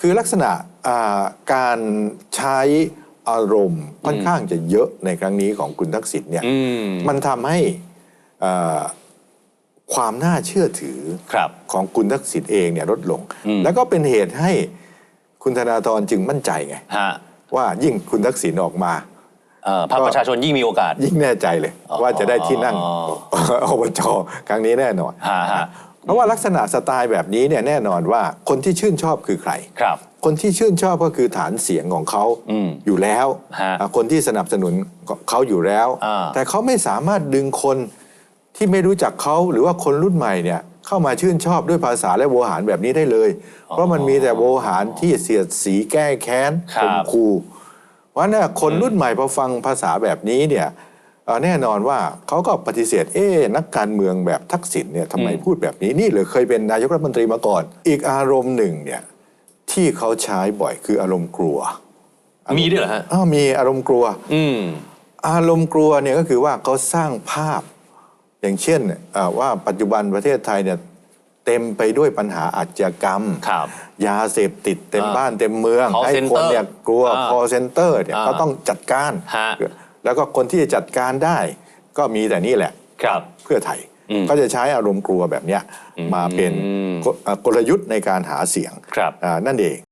คือลักษณะอ่าการใช้อารมณ์ค่อนข้างจะเยอะในครั้งนี้ของคุณทักษิณเนี่ยอืมมันทำให้อ่าความน่าเชื่อถือครับของคุณทักษิณเองเนี่ยลดลงอืมแล้วก็เป็นเหตุให้คุณธนาธรจึงมั่นใจไงฮะว่ายิ่งคุณทักษิณออกมาเอ่อพรรคประชาชนยิ่งมีโอกาส ยิ่งแน่ใจเลยอ๋อว่าจะได้ที่นั่งอบจครั้งนี้แน่นอนฮะฮะเพ ราะว่าลักษณะสไตล์แบบนี้เนี่ยแน่นอนว่าคนที่ชื่นชอบคือใครครับ คนที่ชื่นชอบก็คือฐานเสียงของเขาอืมอยู่แล้วฮะอะคนที่สนับสนุนเขาอยู่แล้วอ่าแต่เขาไม่สามารถดึงคนที่ไม่รู้จักเขาหรือว่าคนรุ่นใหม่เนี่ยเข้ามาชื่นชอบด้วยภาษาและโวหารแบบนี้ได้เลย เพราะมันมีแต่โวหารที่เสียดสีแก้แค้นครับข่มขู่เพราะฉะนั้นคนรุ่นใหม่พอฟังภาษาแบบนี้เนี่ยเอ่อ แน่นอนว่าเขาก็ปฏิเสธเอ๊ะนักการเมืองแบบทักษิณเนี่ยทำไมพูดแบบนี้นี่เหรือเคยเป็นนายกรัฐมนตรีมาก่อน อีกอารมณ์หนึ่งเนี่ยที่เขาใช้บ่อยคืออารมณ์กลัว มีด้วยเหรอฮะอ้าวมีอารมณ์กลัว อืมอารมณ์กลัวเนี่ยก็คือว่าเขาสร้างภาพ อย่างเช่นเอ่อว่าปัจจุบันประเทศไทยเนี่ยเต็มไปด้วยปัญหาอาชญากรรมครับยาเสพติดเต็มอ่าบ้านเต็มเมือง call ให้คน center เนี่ยกลัวอ่า call center เนี่ยอ่าก็ต้องจัดการฮะ แล้วก็คนที่จะจัดการได้ ก็มีแต่นี่แหละครับเพื่อไทยอืมก็จะใช้อารมณ์กลัวแบบเนี้ยมาเป็นอืมกลเอ่อกลยุทธ์ในการหาเสียงครับอ่านั่นเอง